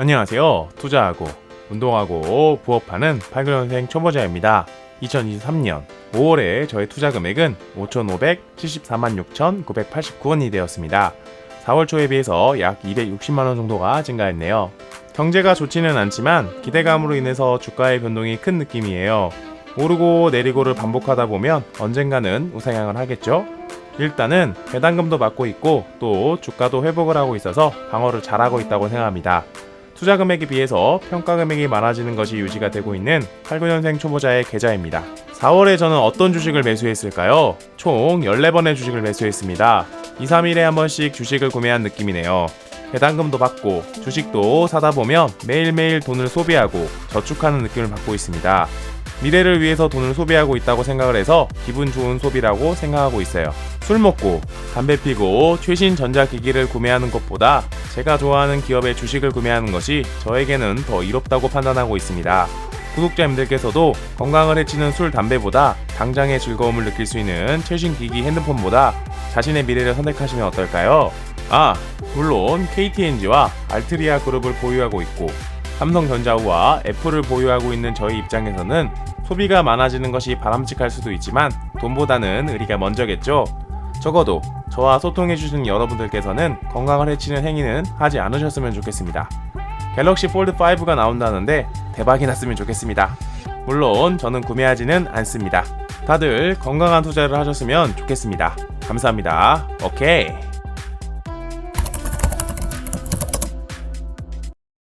안녕하세요. 투자하고 운동하고 부업하는 89년생 초보자입니다. 2023년 5월에 저의 투자 금액은 5,574만 6,989원이 되었습니다. 4월 초에 비해서 약 260만 원 정도가 증가했네요. 경제가 좋지는 않지만 기대감으로 인해서 주가의 변동이 큰 느낌이에요. 오르고 내리고를 반복하다 보면 언젠가는 우상향을 하겠죠? 일단은 배당금도 받고 있고 또 주가도 회복을 하고 있어서 방어를 잘하고 있다고 생각합니다. 투자 금액에 비해서 평가 금액이 많아지는 것이 유지가 되고 있는 89년생 초보자의 계좌입니다. 4월에 저는 어떤 주식을 매수했을까요? 총 14번의 주식을 매수했습니다. 2, 3일에 한 번씩 주식을 구매한 느낌이네요. 배당금도 받고 주식도 사다 보면 매일매일 돈을 소비하고 저축하는 느낌을 받고 있습니다. 미래를 위해서 돈을 소비하고 있다고 생각을 해서 기분 좋은 소비라고 생각하고 있어요. 술 먹고 담배 피고 최신 전자기기를 구매하는 것보다 제가 좋아하는 기업의 주식을 구매하는 것이 저에게는 더 이롭다고 판단하고 있습니다. 구독자님들께서도 건강을 해치는 술, 담배보다 당장의 즐거움을 느낄 수 있는 최신 기기 핸드폰보다 자신의 미래를 선택하시면 어떨까요? 아, 물론 KTNG와 알트리아 그룹을 보유하고 있고 삼성전자와 애플을 보유하고 있는 저희 입장에서는 소비가 많아지는 것이 바람직할 수도 있지만 돈보다는 의리가 먼저겠죠. 적어도 저와 소통해주신 여러분들께서는 건강을 해치는 행위는 하지 않으셨으면 좋겠습니다. 갤럭시 폴드 5가 나온다는데 대박이 났으면 좋겠습니다. 물론 저는 구매하지는 않습니다. 다들 건강한 투자를 하셨으면 좋겠습니다. 감사합니다. 오케이.